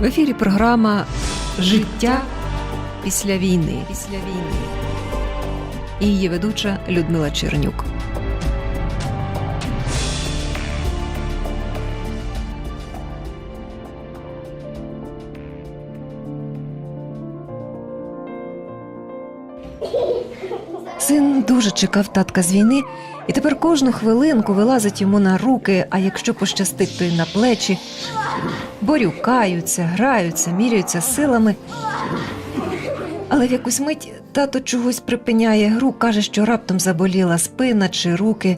В ефірі програма Життя після війни. Після війни. І її ведуча Людмила Чернюк. Син дуже чекав татка з війни, і тепер кожну хвилинку вилазить йому на руки, а якщо пощастить, то й на плечі. Борюкаються, граються, міряються силами. Але в якусь мить тато чогось припиняє гру, каже, що раптом заболіла спина чи руки,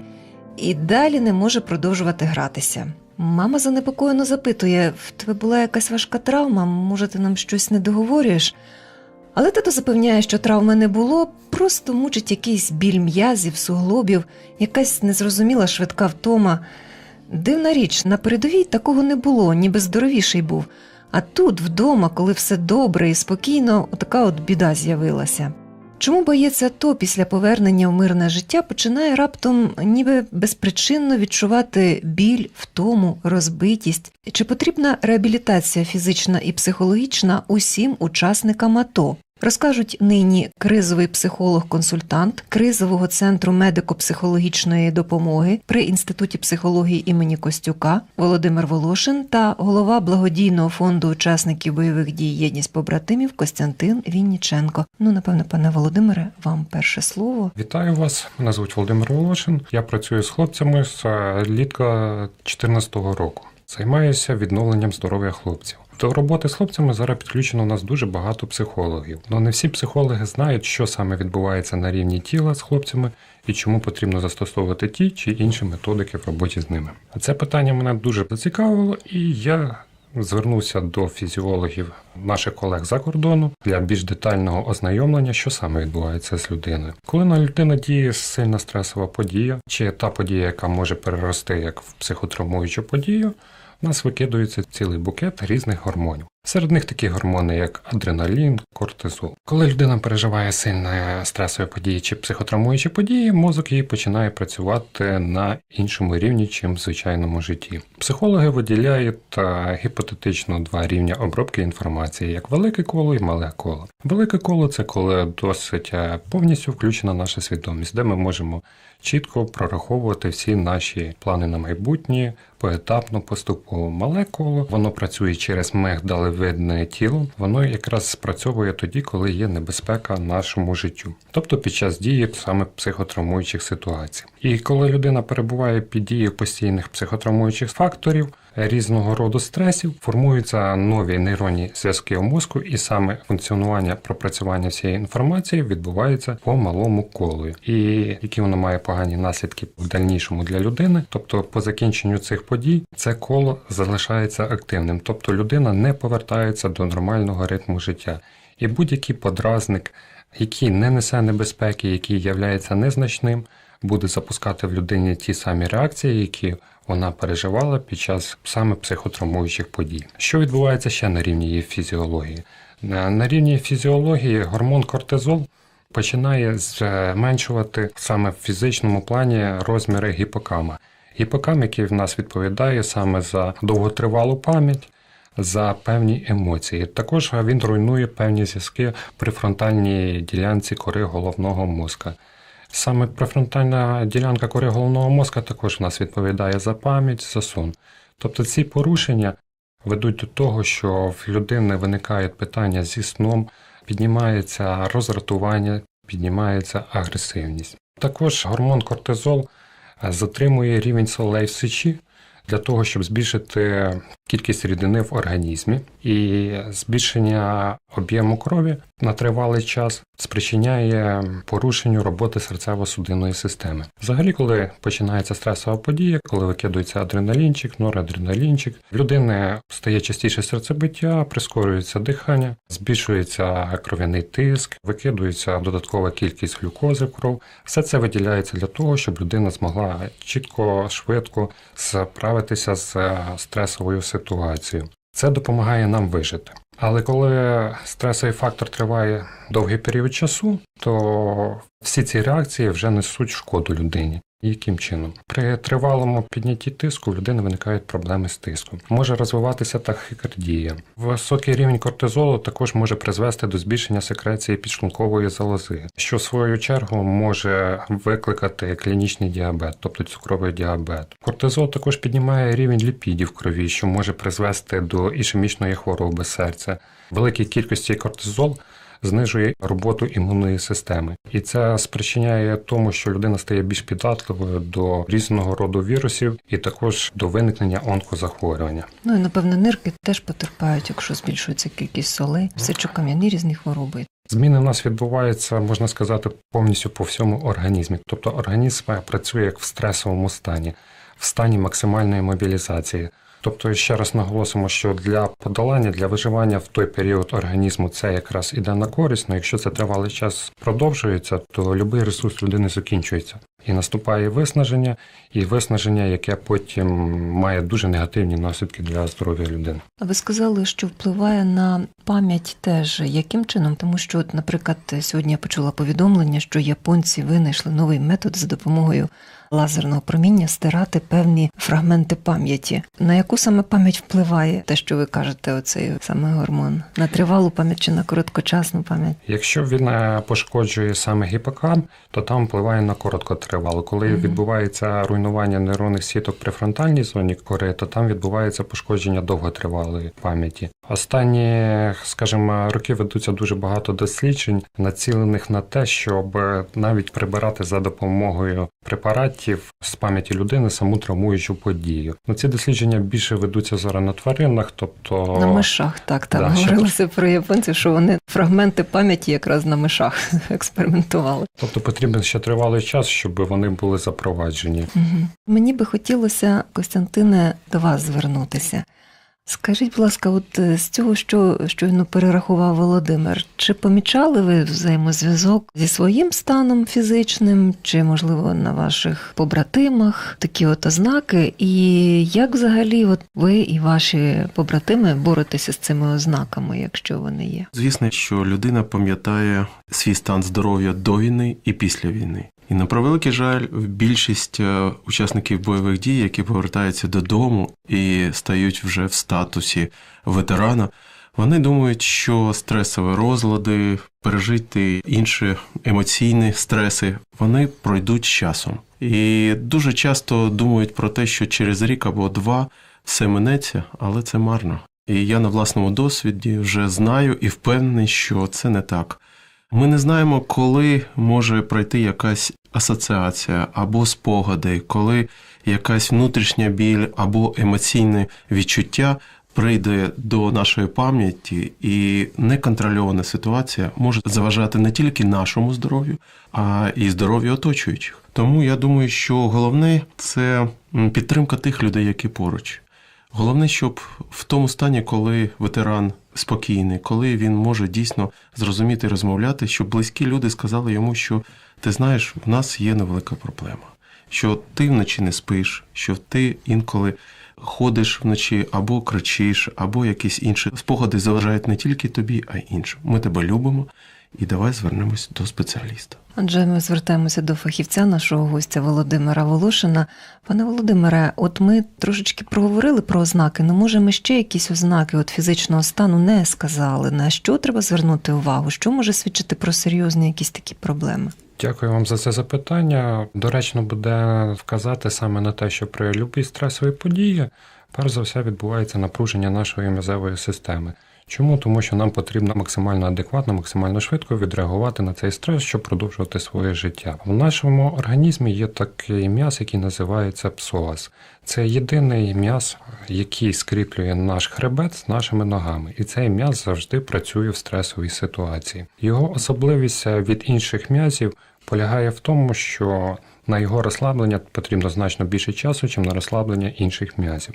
і далі не може продовжувати гратися. Мама занепокоєно запитує: в тебе була якась важка травма, може, ти нам щось не договорюєш? Але тато запевняє, що травми не було, просто мучить якийсь біль м'язів, суглобів, якась незрозуміла швидка втома. Дивна річ, на передовій такого не було, ніби здоровіший був. А тут, вдома, коли все добре і спокійно, така от біда з'явилася. Чому боєць АТО після повернення в мирне життя починає раптом ніби безпричинно відчувати біль, втому, розбитість? Чи потрібна реабілітація фізична і психологічна усім учасникам АТО? Розкажуть нині кризовий психолог-консультант кризового центру медико-психологічної допомоги при інституті психології імені Костюка Володимир Волошин та голова благодійного фонду учасників бойових дій єдність побратимів Костянтин Вінніченко. Ну, напевно, пане Володимире, вам перше слово. Вітаю вас. Мене звуть Володимир Волошин. Я працюю з хлопцями з е, літка 2014 року. Займаюся відновленням здоров'я хлопців. До роботи з хлопцями зараз підключено у нас дуже багато психологів. Але не всі психологи знають, що саме відбувається на рівні тіла з хлопцями і чому потрібно застосовувати ті чи інші методики в роботі з ними. Це питання мене дуже зацікавило, і я звернувся до фізіологів наших колег за кордону для більш детального ознайомлення, що саме відбувається з людиною. Коли на людину діє сильна стресова подія, чи та подія, яка може перерости як в психотравмуючу подію, нас викидується цілий букет різних гормонів. Серед них такі гормони, як адреналін, кортизол. Коли людина переживає сильні стресові події чи психотравмуючі події, мозок її починає працювати на іншому рівні, чим в звичайному житті. Психологи виділяють е, гіпотетично два рівня обробки інформації, як велике коло і мале коло. Велике коло це коли досить е, повністю включена наша свідомість, де ми можемо чітко прораховувати всі наші плани на майбутнє, поетапно, поступово. Мале коло воно працює через мигдалевидне тіло, воно якраз спрацьовує тоді, коли є небезпека нашому життю, тобто під час дії саме психотравмуючих ситуацій. І коли людина перебуває під дією постійних психотравмуючих факторів. Різного роду стресів формуються нові нейронні зв'язки у мозку, і саме функціонування пропрацювання всієї інформації відбувається по малому колу. І які воно має погані наслідки в дальнішому для людини, тобто по закінченню цих подій це коло залишається активним, тобто людина не повертається до нормального ритму життя. І будь-який подразник, який не несе небезпеки, який являється незначним, буде запускати в людині ті самі реакції, які вона переживала під час саме психотравмуючих подій. Що відбувається ще на рівні її фізіології? На рівні фізіології гормон кортизол починає зменшувати саме в фізичному плані розміри гіпокама. Гіпокам, який в нас відповідає саме за довготривалу пам'ять. За певні емоції. Також він руйнує певні зв'язки при фронтальній ділянці кори головного мозка. Саме префронтальна ділянка кори головного мозка також в нас відповідає за пам'ять, за сон. Тобто ці порушення ведуть до того, що в людини виникають питання зі сном, піднімається роздратування, піднімається агресивність. Також гормон кортизол затримує рівень солей в сечі для того, щоб збільшити кількість рідини в організмі, і збільшення об'єму крові на тривалий час спричиняє порушенню роботи серцево-судинної системи. Взагалі, коли починається стресова подія, коли викидується адреналінчик, норадреналінчик, в людини стає частіше серцебиття, прискорюється дихання, збільшується кров'яний тиск, викидується додаткова кількість глюкози в кров. Все це виділяється для того, щоб людина змогла чітко, швидко справитися з стресовою ситуацією. Це допомагає нам вижити. Але коли стресовий фактор триває довгий період часу, то всі ці реакції вже несуть шкоду людині. Яким чином? При тривалому піднятті тиску в людини виникають проблеми з тиском. Може розвиватися тахікардія. Високий рівень кортизолу також може призвести до збільшення секреції підшлункової залози, що в свою чергу може викликати клінічний діабет, тобто цукровий діабет. Кортизол також піднімає рівень ліпідів в крові, що може призвести до ішемічної хвороби серця. Великій кількості кортизол знижує роботу імунної системи, і це спричиняє тому, що людина стає більш піддатливою до різного роду вірусів і також до виникнення онкозахворювання. Ну і напевно нирки теж потерпають, якщо збільшується кількість солей, сечокам'яні різні хвороби. Зміни в нас відбуваються, можна сказати, повністю по всьому організмі. Тобто організм працює як в стресовому стані, в стані максимальної мобілізації. Тобто, ще раз наголосимо, що для подолання, для виживання в той період організму це якраз іде на користь, але якщо це тривалий час продовжується, то будь-який ресурс людини закінчується. І наступає виснаження, і виснаження, яке потім має дуже негативні наслідки для здоров'я людини. Ви сказали, що впливає на пам'ять теж яким чином? Тому що, от, наприклад, сьогодні я почула повідомлення, що японці винайшли новий метод за допомогою лазерного проміння стирати певні фрагменти пам'яті. На яку саме пам'ять впливає те, що ви кажете, оцей саме гормон? На тривалу пам'ять чи на короткочасну пам'ять? Якщо він е, пошкоджує саме гіпокамп, то там впливає на короткотривало. Коли Мгм. відбувається руйнування нейронних сіток при фронтальній зоні кори, то там відбувається пошкодження довготривалої пам'яті. Останні, скажімо, роки ведуться дуже багато досліджень, націлених на те, щоб навіть прибирати за допомогою препаратів з пам'яті людини саму травмуючу подію. Ну ці дослідження більше ведуться зараз на тваринах, тобто На мишах, так, там Да, говорилося про японців, що вони фрагменти пам'яті якраз на мишах експериментували. тобто потрібен ще тривалий час, щоб вони були запроваджені. Угу. Мені би хотілося, Костянтине, до вас звернутися. Скажіть, будь ласка, от е, з цього, що щойно перерахував Володимир, чи помічали ви взаємозв'язок зі своїм станом фізичним, чи, можливо, на ваших побратимах такі от ознаки? І як взагалі от ви і ваші побратими боретеся з цими ознаками, якщо вони є? Звісно, що людина пам'ятає свій стан здоров'я до війни і після війни. І на превеликий жаль, більшість е, учасників бойових дій, які повертаються додому і стають вже в статусі ветерана, вони думають, що стресові розлади, пережити інші емоційні стреси, вони пройдуть з часом. І дуже часто думають про те, що через рік або два все минеться, але це марно. І я на власному досвіді вже знаю і впевнений, що це не так. Ми не знаємо, коли може пройти якась асоціація або спогади, коли якась внутрішня біль або емоційне відчуття прийде до нашої пам'яті, і неконтрольована ситуація може заважати не тільки нашому здоров'ю, а й здоров'ю оточуючих. Тому я думаю, що головне це підтримка тих людей, які поруч. Головне, щоб в тому стані, коли ветеран спокійний, коли він може дійсно зрозуміти і розмовляти, щоб близькі люди сказали йому, що ти знаєш, в нас є невелика проблема, що ти вночі не спиш, що ти інколи ходиш вночі або кричиш, або якісь інші спогади заважають не тільки тобі, а й іншим. Ми тебе любимо і давай звернемось до спеціаліста. Отже, ми звертаємося до фахівця нашого гостя Володимира Волошина. Пане Володимире, от ми трошечки проговорили про ознаки. Ну, може, ми ще якісь ознаки от фізичного стану не сказали. На що треба звернути увагу? Що може свідчити про серйозні якісь такі проблеми? Дякую вам за це запитання. Доречно буде вказати саме на те, що при любій стресовій події, перш за все, відбувається напруження нашої м'язевої системи. Чому? Тому що нам потрібно максимально адекватно, максимально швидко відреагувати на цей стрес, щоб продовжувати своє життя. В нашому організмі є такий м'яз, який називається псоас. Це єдиний м'яз, який скріплює наш хребет з нашими ногами, і цей м'яз завжди працює в стресовій ситуації. Його особливість від інших м'язів полягає в тому, що на його розслаблення потрібно значно більше часу, ніж на розслаблення інших м'язів.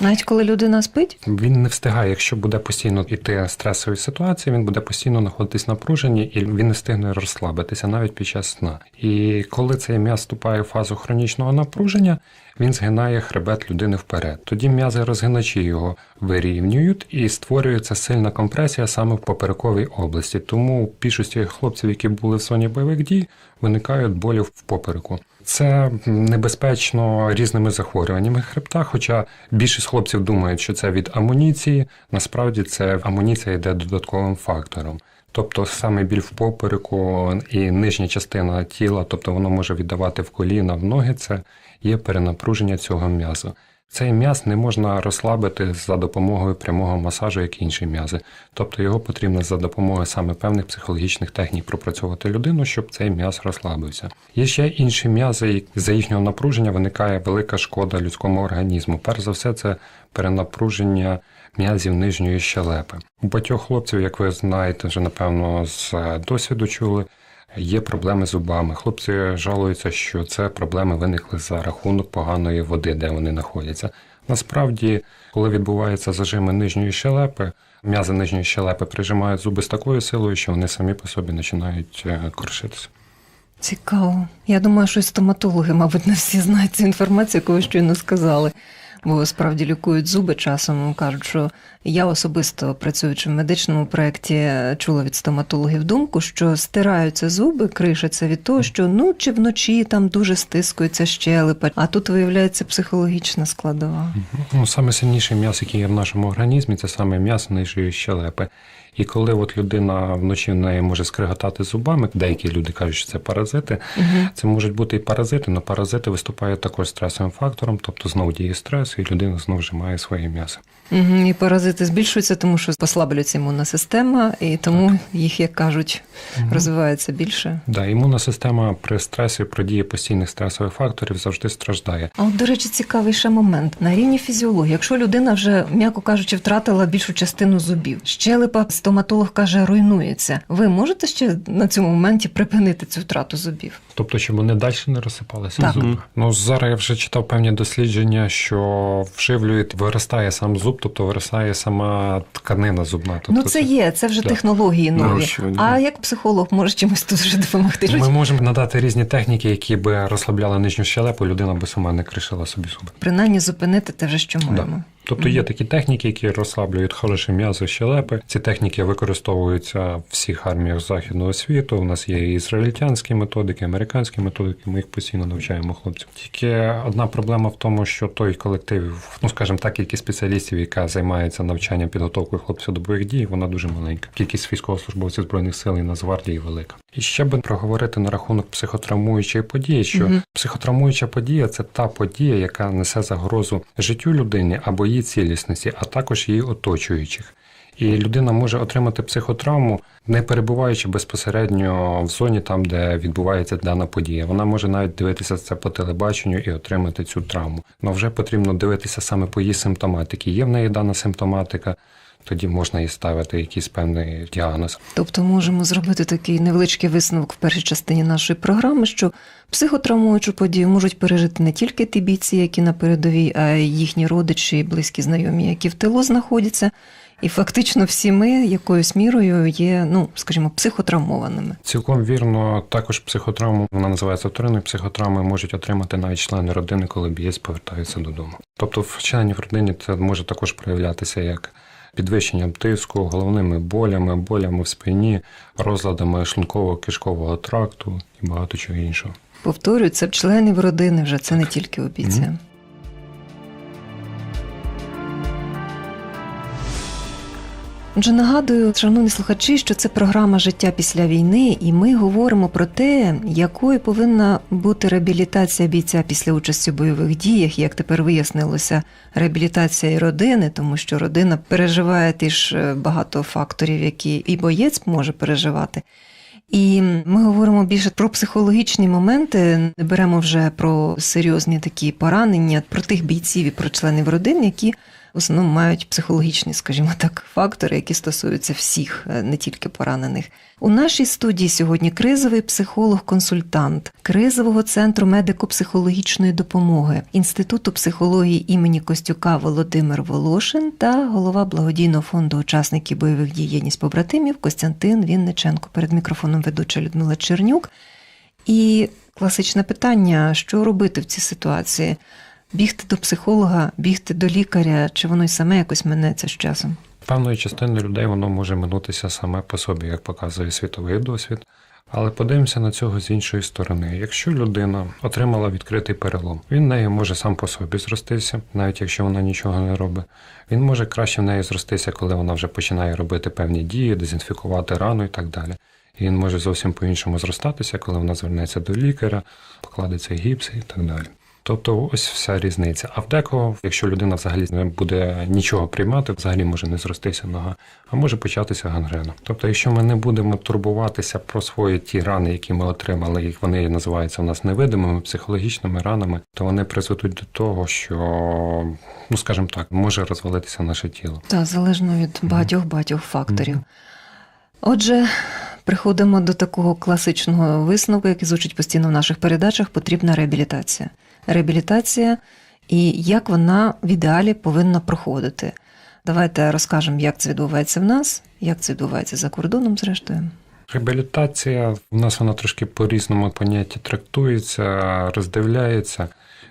Навіть коли людина спить, Він не встигає, якщо буде постійно йти стресові ситуації, він буде постійно знаходитись напруженні і він не встигне розслабитися навіть під час сна. І коли цей м'яз вступає в фазу хронічного напруження, він згинає хребет людини вперед. Тоді м'язи розгиначі його вирівнюють і створюється сильна компресія саме в поперековій області. Тому більшості хлопців, які були в зоні бойових дій, виникають болі в попереку. Це небезпечно різними захворюваннями хребта, хоча більшість хлопців думають, що це від амуніції. Насправді це амуніція йде додатковим фактором. Тобто саме біль в попереку і нижня частина тіла, тобто воно може віддавати в коліна, в ноги, це є перенапруження цього м'яза. Цей м'яз не можна розслабити за допомогою прямого масажу, як інші м'язи. Тобто його потрібно за допомогою саме певних психологічних технік пропрацьовувати людину, щоб цей м'яз розслабився. Є ще інші м'язи, і за їхнього напруження виникає велика шкода людському організму. Перш за все, це перенапруження м'язів нижньої щелепи. У багатьох хлопців, як ви знаєте, вже напевно з досвіду чули. Є проблеми з зубами. Хлопці жалуються, що це проблеми виникли за рахунок поганої води, де вони знаходяться. Насправді, коли відбуваються зажими нижньої щелепи, м'язи нижньої щелепи прижимають зуби з такою силою, що вони самі по собі починають е, крушитися. Цікаво. Я думаю, що стоматологи, мабуть, не всі знають цю інформацію, яку ви щойно сказали. Бо справді лікують зуби часом. Кажуть, що я особисто працюючи в медичному проєкті, чула від стоматологів думку, що стираються зуби, кришаться від того, що ну чи вночі там дуже стискується щелепа, а тут виявляється психологічна складова. Ну, саме сильніший м'ясо, який є в нашому організмі, це саме м'ясо нижньої щелепи. І коли от людина вночі в неї може скриготати зубами, деякі люди кажуть, що це паразити. Угу. Це можуть бути і паразити, але паразити виступають також стресовим фактором, тобто знову діє стрес, і людина знову вжимає своє м'ясо. Угу. І паразити збільшуються, тому що послаблюється імунна система, і тому їх, як кажуть, розвивається більше. Да, імунна система при стресі, при дії постійних стресових факторів завжди страждає. А от, до речі, цікавий ще момент на рівні фізіології. Якщо людина вже, м'яко кажучи, втратила більшу частину зубів, щелепа, стоматолог каже, руйнується. Ви можете ще на цьому моменті припинити цю втрату зубів? Тобто, щоб вони далі не розсипалися Так. зуби. Ну зараз я вже читав певні дослідження, що вживлюють, виростає сам зуб, тобто виростає сама тканина зубна. Тобто ну це є, це вже Да. технології нові. Нарощування. А як психолог може чимось тут вже допомогти? Ми можемо надати різні техніки, які би розслабляли нижню щелепу, людина би сама не кришила собі зуби. Принаймні зупинити те вже, що маємо. Тобто є такі техніки, які розслаблюють хороше м'ясо щелепи. Ці техніки використовуються в всіх арміях західного світу. У нас є і ізраїльтянські методики, американські методики. Ми їх постійно навчаємо хлопців. Тільки одна проблема в тому, що той колектив, ну скажімо так, кількість спеціалістів, яка займається навчанням підготовкою хлопців до бойових дій, вона дуже маленька. Кількість військовослужбовців збройних сил і Нацгвардії велика. І ще би проговорити на рахунок психотравмуючої події, що Мгм. психотравмуюча подія це та подія, яка несе загрозу життю людини або її цілісності, а також її оточуючих. І людина може отримати психотравму, не перебуваючи безпосередньо в зоні там, де відбувається дана подія. Вона може навіть дивитися це по телебаченню і отримати цю травму. Але вже потрібно дивитися саме по її симптоматиці. Є в неї дана симптоматика, тоді можна їй ставити якийсь певний діагноз. Тобто можемо зробити такий невеличкий висновок в першій частині нашої програми, що психотравмуючу подію можуть пережити не тільки ті бійці, які на передовій, а й їхні родичі близькі знайомі, які в тилу знаходяться. І фактично всі ми якоюсь мірою є, ну скажімо, психотравмованими. Цілком вірно, також психотравму, вона називається вторинною психотравмою, можуть отримати навіть члени родини, коли бієць повертається додому. Тобто в членів родини це може також проявлятися як підвищенням тиску, головними болями, болями в спині, розладами шлунково-кишкового тракту і багато чого іншого. Повторюю, це в членів родини вже це не тільки у Отже, нагадую, шановні слухачі, що це програма Життя після війни, і ми говоримо про те, якою повинна бути реабілітація бійця після участі в бойових діях, як тепер вияснилося, реабілітація і родини, тому що родина переживає теж е, багато факторів, які і боєць може переживати. І ми говоримо більше про психологічні моменти, не беремо вже про серйозні такі поранення, про тих бійців і про членів родин, які в основному мають психологічні, скажімо так, фактори, які стосуються всіх, е, не тільки поранених. У нашій студії сьогодні кризовий психолог-консультант кризового центру медико-психологічної допомоги Інституту психології імені Костюка Володимир Волошин та голова благодійного фонду учасників бойових дій єдність побратимів Костянтин Вінниченко. Перед мікрофоном ведуча Людмила Чернюк. І класичне питання: що робити в цій ситуації? Бігти до психолога, бігти до лікаря, чи воно й саме якось минеться з часом? Певної частини людей воно може минутися саме по собі, як показує світовий досвід. Але подивимося на цього з іншої сторони. Якщо людина отримала відкритий перелом, він нею може сам по собі зростися, навіть якщо вона нічого не робить. Він може краще в неї зростися, коли вона вже починає робити певні дії, дезінфікувати рану і так далі. І він може зовсім по-іншому зростатися, коли вона звернеться до лікаря, покладеться гіпс і так далі. Тобто ось вся різниця. А в декого, якщо людина взагалі не буде нічого приймати, взагалі може не зростися нога, а може початися гангрена. Тобто, якщо ми не будемо турбуватися про свої ті рани, які ми отримали, і вони називаються у нас невидимими психологічними ранами, то вони призведуть до того, що, ну скажімо так, може розвалитися наше тіло. Та залежно від багатьох багатьох факторів. Отже, приходимо до такого класичного висновку, який звучить постійно в наших передачах: потрібна реабілітація. Реабілітація і як вона в ідеалі повинна проходити. Давайте розкажемо, як це відбувається в нас, як це відбувається за кордоном, зрештою. Реабілітація в нас вона трошки по-різному поняття трактується, роздивляється.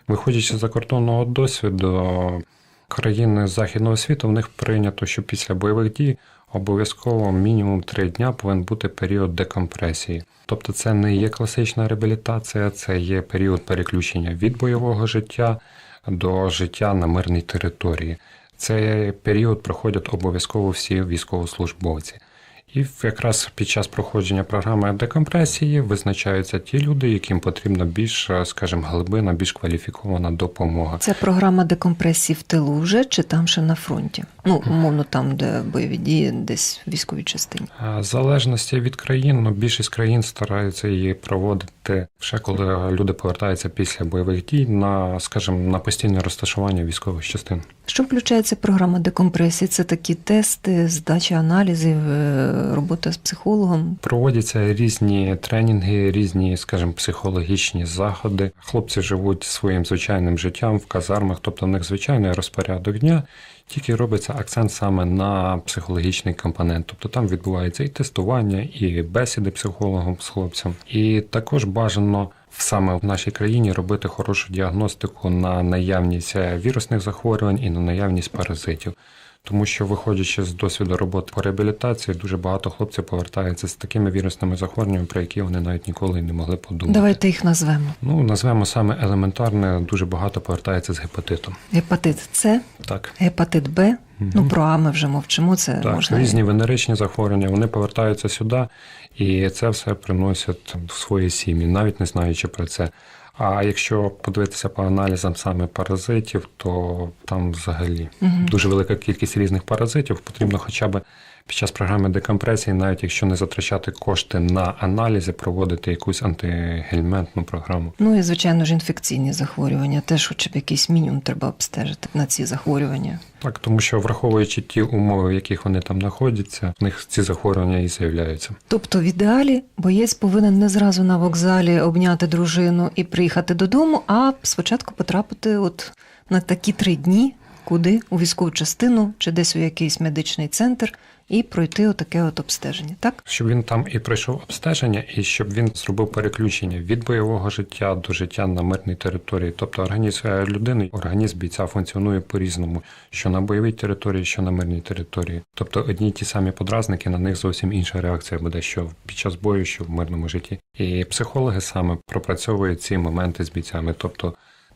Виходячи з закордонного досвіду, країни західного світу в них прийнято, що після бойових дій обов'язково мінімум три дня повинен бути період декомпресії. Тобто, це не є класична реабілітація, це є період переключення від бойового життя до життя на мирній території. Цей період проходять обов'язково всі військовослужбовці. І якраз під час проходження програми декомпресії визначаються ті люди, яким потрібна більш, скажімо, глибина, більш кваліфікована допомога. Це програма декомпресії в тилу вже чи там ще на фронті? Ну, умовно, там, де бойові дії, десь в військовій частині. В залежності від країн, ну, більшість країн стараються її проводити ще коли люди повертаються після бойових дій на, скажімо, на постійне розташування військових частин. Що включається програма декомпресії? Це такі тести, здача аналізів, е, робота з психологом. Проводяться різні тренінги, різні, скажімо, психологічні заходи. Хлопці живуть своїм звичайним життям в казармах, тобто в них звичайний розпорядок дня. Тільки робиться акцент саме на психологічний компонент. Тобто там відбувається і тестування, і бесіди психологом з хлопцем. І також бажано саме в нашій країні робити хорошу діагностику на наявність вірусних захворювань і на наявність паразитів. Тому що, виходячи з досвіду роботи по реабілітації, дуже багато хлопців повертаються з такими вірусними захворюваннями, про які вони навіть ніколи не могли подумати. Давайте їх назвемо. Ну, назвемо саме елементарне, дуже багато повертається з гепатитом. Гепатит С, Так. гепатит Б. Ну, про А ми вже мовчимо, це Так, можна. різні венеричні захворювання, вони повертаються сюди, і це все приносять в свої сім'ї, навіть не знаючи про це. А якщо подивитися по аналізам саме паразитів, то там взагалі угу. дуже велика кількість різних паразитів. Потрібно хоча б під час програми декомпресії, навіть якщо не затрачати кошти на аналізи, проводити якусь антигельментну програму. Ну і звичайно ж інфекційні захворювання. Теж хоча б якийсь мінімум треба обстежити на ці захворювання. Так, тому що враховуючи ті умови, в яких вони там знаходяться, в них ці захворювання і з'являються. Тобто, в ідеалі боєць повинен не зразу на вокзалі обняти дружину і приїхати додому, а спочатку потрапити от на такі три дні, куди у військову частину чи десь у якийсь медичний центр, і пройти отаке от обстеження. Так Щоб він там і пройшов обстеження, і щоб він зробив переключення від бойового життя до життя на мирній території. Тобто організм е, людини, організм бійця функціонує по-різному, що на бойовій території, що на мирній території. Тобто одні й ті самі подразники, на них зовсім інша реакція буде, що під час бою, що в мирному житті. І психологи саме пропрацьовують ці моменти з бійцями. Тобто,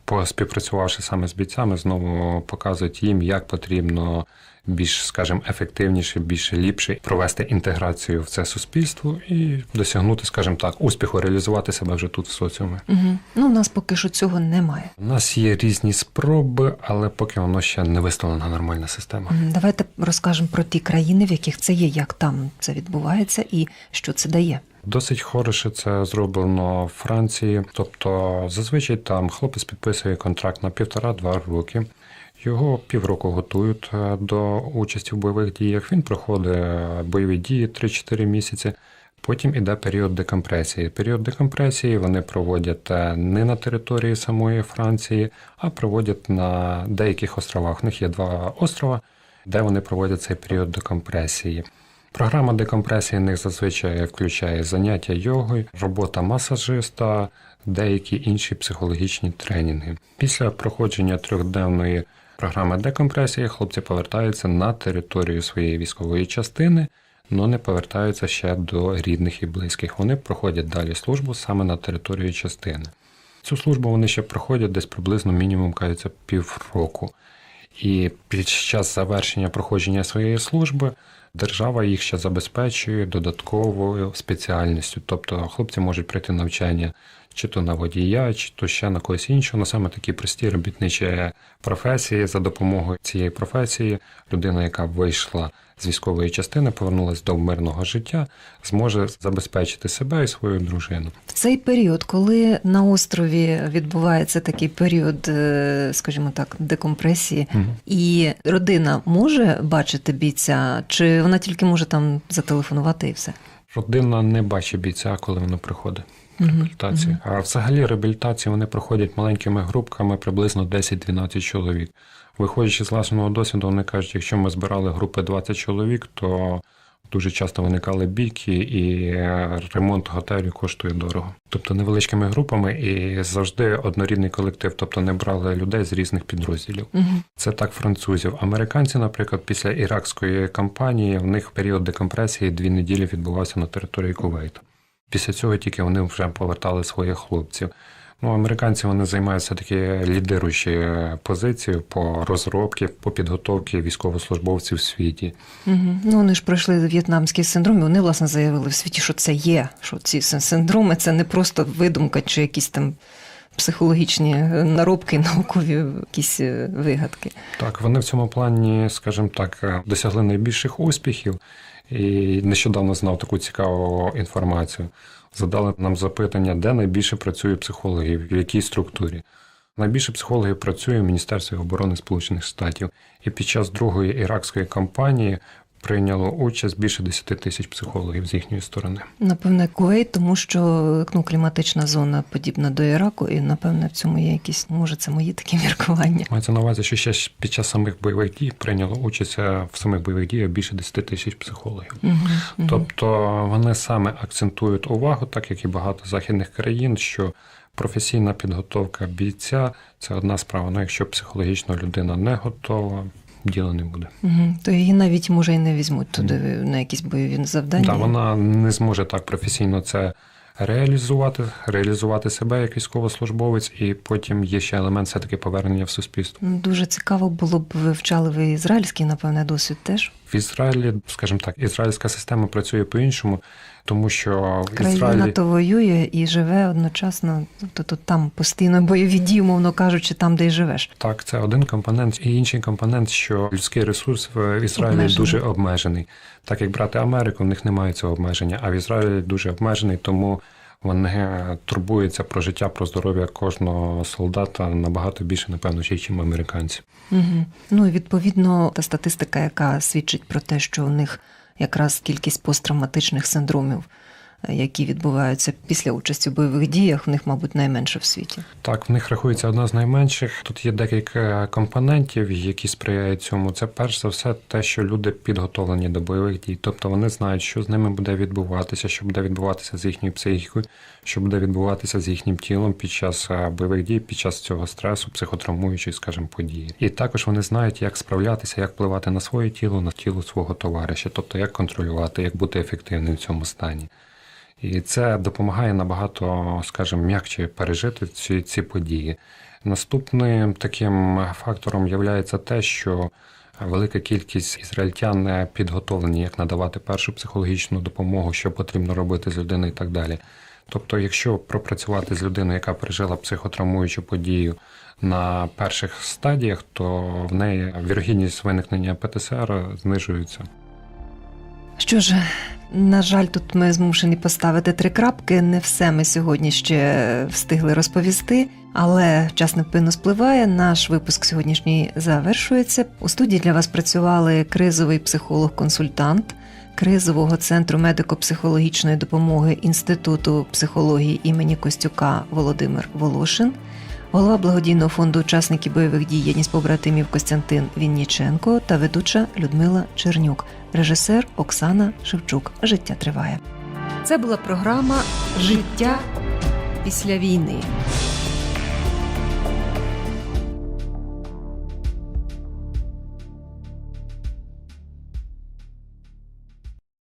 поспівпрацювавши саме з бійцями, знову показують їм, як потрібно більш, скажімо, ефективніше, більше ліпше провести інтеграцію в це суспільство і досягнути, скажімо так, успіху, реалізувати себе вже тут в соціумі. угу. ну у нас поки що цього немає. У нас є різні спроби, але поки воно ще не виставлена нормальна система. Давайте розкажемо про ті країни, в яких це є, як там це відбувається і що це дає. Досить хороше це зроблено в Франції. Тобто, зазвичай там хлопець підписує контракт на півтора-два роки. Його півроку готують е, до участі в бойових діях. Він проходить е, бойові дії 3-4 місяці. Потім іде період декомпресії. Період декомпресії вони проводять е, не на території самої Франції, а проводять на деяких островах. У них є два острова, де вони проводять цей період декомпресії. Програма декомпресії в них зазвичай включає заняття йогою, робота масажиста, деякі інші психологічні тренінги. Після проходження трьохденної програми декомпресії хлопці повертаються на територію своєї військової частини, але не повертаються ще до рідних і близьких. Вони проходять далі службу саме на території частини. Цю службу вони ще проходять десь приблизно мінімум кається півроку. І під час завершення проходження своєї служби держава їх ще забезпечує додатковою спеціальністю. Тобто хлопці можуть пройти навчання чи то на водія, чи то ще на когось іншого, на саме такі прості робітничі професії. За допомогою цієї професії людина, яка вийшла з військової частини, повернулася до мирного життя, зможе забезпечити себе і свою дружину. В цей період, коли на острові відбувається такий період, е, скажімо так, декомпресії, і родина може бачити бійця, чи вона тільки може там зателефонувати і все? Родина не бачить бійця, коли воно приходить. Мгм. реабілітацію. А взагалі реабілітацію вони проходять маленькими групками, приблизно 10-12 чоловік. Виходячи з власного досвіду, вони кажуть, якщо ми збирали групи 20 чоловік, то дуже часто виникали бійки, і ремонт готелю коштує дорого. Тобто невеличкими групами і завжди однорідний колектив, тобто не брали людей з різних підрозділів. Мгм. Це так французів. Американці, наприклад, після іракської кампанії, в них період декомпресії дві неділі відбувався на території Кувейту. Після цього тільки вони вже повертали своїх хлопців. Ну, американці вони займаються такі лідируючі позиції по розробці, по підготовці військовослужбовців в світі. Мгм. Ну, вони ж пройшли в'єтнамський синдром, і вони, власне, заявили в світі, що це є, що ці синдроми це не просто видумка чи якісь там психологічні е, наробки, наукові якісь е, вигадки. Так, вони в цьому плані, скажімо так, е, досягли найбільших успіхів. І нещодавно знав таку цікаву інформацію. Задали нам запитання, де найбільше працює психологів, в якій структурі. Найбільше психологів працює в Міністерстві оборони Сполучених Штатів. І під час другої іракської кампанії прийняло участь більше 10 тисяч психологів з їхньої сторони. Напевне, Кувейт, тому що ну, кліматична зона подібна до Іраку, і напевне в цьому є якісь, може, це мої такі міркування. Мається на увазі, що ще під час самих бойових дій прийняло участь е, в самих бойових діях більше 10 тисяч психологів. Мгм, мгм. Тобто вони саме акцентують увагу, так як і багато західних країн, що професійна підготовка бійця це одна справа. Ну якщо психологічно людина не готова, діла не буде. Угу. То її навіть може і не візьмуть туди на якісь бойові завдання. Да, вона не зможе так професійно це реалізувати, реалізувати себе як військовослужбовець, і потім є ще елемент все-таки повернення в суспільство. Дуже цікаво було б вивчали ви ізраїльський, напевне, досвід теж. В Ізраїлі, скажімо так, ізраїльська система працює по-іншому, тому що в Країна Ізраїлі то воює і живе одночасно. Тобто тут там постійно бойові дії, умовно кажучи, там, де й живеш. Так, це один компонент, і інший компонент, що людський ресурс в Ізраїлі Обмежений. дуже обмежений. Так як брати Америку, в них немає цього обмеження, а в Ізраїлі дуже обмежений, тому вони турбуються про життя, про здоров'я кожного солдата набагато більше, напевно, ще, ніж американці. Угу. Ну і відповідно та статистика, яка свідчить про те, що у них якраз кількість посттравматичних синдромів, які відбуваються після участі в бойових діях, у них, мабуть, найменше в світі. Так, в них рахується одна з найменших. Тут є декілька компонентів, які сприяють цьому. Це перш за все те, що люди підготовлені до бойових дій. Тобто вони знають, що з ними буде відбуватися, що буде відбуватися з їхньою психікою, що буде відбуватися з їхнім тілом під час е, бойових дій, під час цього стресу, психотравмуючої, скажімо, події. І також вони знають, як справлятися, як впливати на своє тіло, на тіло свого товариша, тобто як контролювати, як бути ефективним в цьому стані. І це допомагає набагато, скажімо, м'якче пережити ці, ці події. Наступним таким фактором є те, що велика кількість ізраїльтян не підготовлені, як надавати першу психологічну допомогу, що потрібно робити з людиною і так далі. Тобто, якщо пропрацювати з людиною, яка пережила психотравмуючу подію на перших стадіях, то в неї вірогідність виникнення ПТСР знижується. Що ж, на жаль, тут ми змушені поставити три крапки. Не все ми сьогодні ще встигли розповісти, але час невпинно спливає. Наш випуск сьогоднішній завершується. У студії для вас працювали кризовий психолог-консультант кризового центру медико-психологічної допомоги Інституту психології імені Костюка Володимир Волошин. Голова благодійного фонду учасників бойових дій єдність побратимів Костянтин Вінніченко та ведуча Людмила Чернюк, режисер Оксана Шевчук. Життя триває. Це була програма Життя після війни.